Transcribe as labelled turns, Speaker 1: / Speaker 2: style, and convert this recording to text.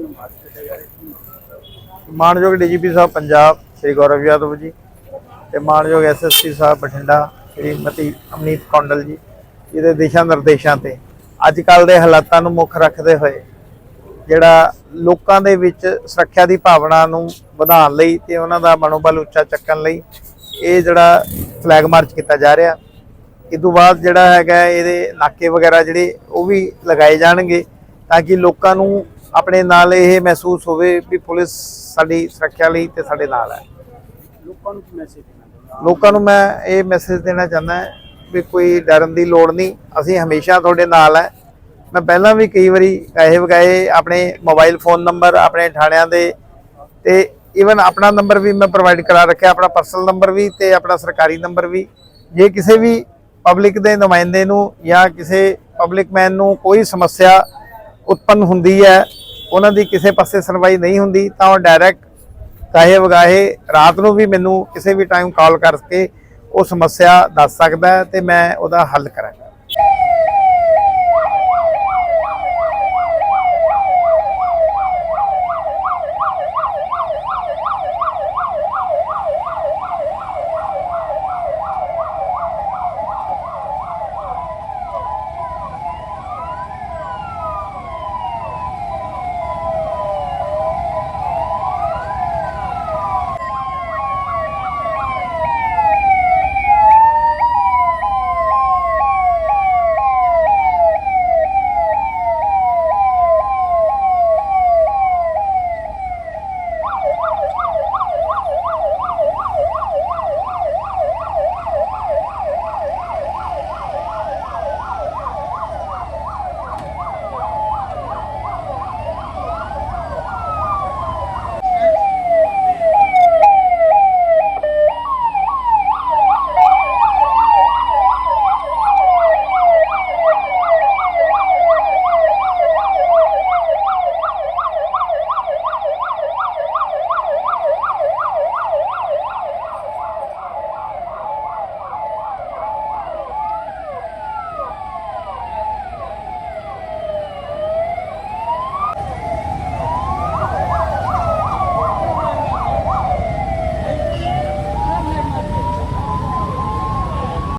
Speaker 1: ਨੂੰ ਮਾਰ ਦਿੱਤਾ ਜਾ
Speaker 2: ਮਾਨਯੋਗ ਡੀਜੀਪੀ ਸਾਹਿਬ, ਪੰਜਾਬ ਸ਼੍ਰੀ ਗੌਰਵ ਯਾਦਵ ਜੀ ਤੇ ਮਾਨਯੋਗ ਐਸਐਸਪੀ ਸਾਹਿਬ ਬਠਿੰਡਾ ਸ਼੍ਰੀਮਤੀ ਅਮਨੀਤ ਕੌਂਡਲ ਜੀ, ਇਹਦੇ ਦਿਸ਼ਾ ਨਿਰਦੇਸ਼ਾਂ ਤੇ ਅੱਜ ਕੱਲ ਦੇ ਹਾਲਾਤਾਂ ਨੂੰ ਮੁੱਖ ਰੱਖਦੇ ਹੋਏ ਜਿਹੜਾ ਲੋਕਾਂ ਦੇ ਵਿੱਚ ਸੁਰੱਖਿਆ ਦੀ ਭਾਵਨਾ ਨੂੰ ਵਧਾਉਣ ਲਈ ਤੇ ਉਹਨਾਂ ਦਾ ਮਨੋਬਲ ਉੱਚਾ ਚੱਕਣ ਲਈ ਇਹ ਜਿਹੜਾ ਫਲੈਗ ਮਾਰਚ ਕੀਤਾ ਜਾ ਰਿਹਾ। ਇਹ ਤੋਂ ਬਾਅਦ ਜਿਹੜਾ ਹੈਗਾ ਇਹਦੇ ਨਾਕੇ ਵਗੈਰਾ ਜਿਹੜੇ ਉਹ ਵੀ ਲਗਾਏ ਜਾਣਗੇ ਤਾਂ ਕਿ ਲੋਕਾਂ ਨੂੰ ਆਪਣੇ ਨਾਲ ਇਹ ਮਹਿਸੂਸ ਹੋਵੇ ਵੀ ਪੁਲਿਸ ਸਾਡੀ ਸੁਰੱਖਿਆ ਲਈ ਤੇ ਸਾਡੇ ਨਾਲ ਹੈ।
Speaker 1: ਲੋਕਾਂ ਨੂੰ ਕੀ ਮੈਸੇਜ ਦੇਣਾ
Speaker 2: ਲੋਕਾਂ ਨੂੰ ਮੈਂ ਇਹ ਮੈਸੇਜ ਦੇਣਾ ਚਾਹੁੰਦਾ ਵੀ ਕੋਈ ਡਰਨ ਦੀ ਲੋੜ ਨਹੀਂ। ਅਸੀਂ ਹਮੇਸ਼ਾ ਤੁਹਾਡੇ ਨਾਲ ਹੈ। ਮੈਂ ਪਹਿਲਾਂ ਵੀ ਕਈ ਵਾਰੀ ਕਹੇ ਵਗਾਏ ਆਪਣੇ ਮੋਬਾਈਲ ਫੋਨ ਨੰਬਰ ਆਪਣੇ ਥਾਣਿਆਂ ਦੇ ਤੇ ਇਵਨ ਆਪਣਾ ਨੰਬਰ ਵੀ ਮੈਂ ਪ੍ਰੋਵਾਈਡ ਕਰਾ ਰੱਖਿਆ ਆਪਣਾ ਪਰਸਨਲ ਨੰਬਰ ਵੀ ਤੇ ਆਪਣਾ ਸਰਕਾਰੀ ਨੰਬਰ ਵੀ। ਜੇ ਕਿਸੇ ਵੀ ਪਬਲਿਕ ਦੇ ਨੁਮਾਇੰਦੇ ਨੂੰ ਜਾਂ ਕਿਸੇ ਪਬਲਿਕ ਮੈਨ ਨੂੰ ਕੋਈ ਸਮੱਸਿਆ ਉਤਪੰਨ ਹੁੰਦੀ ਹੈ ਉਹਨਾਂ ਦੀ ਕਿਸੇ ਪਾਸੇ ਸੁਣਵਾਈ ਨਹੀਂ ਹੁੰਦੀ, ਤਾਂ ਉਹ ਡਾਇਰੈਕਟ ਕਾਹੇ ਵਗਾਹੇ ਰਾਤ ਨੂੰ ਵੀ ਮੈਨੂੰ ਕਿਸੇ ਵੀ ਟਾਈਮ ਕਾਲ ਕਰਕੇ ਉਹ ਸਮੱਸਿਆ ਦੱਸ ਸਕਦਾ ਹੈ ਤੇ ਮੈਂ ਉਹਦਾ ਹੱਲ ਕਰਾਂਗਾ।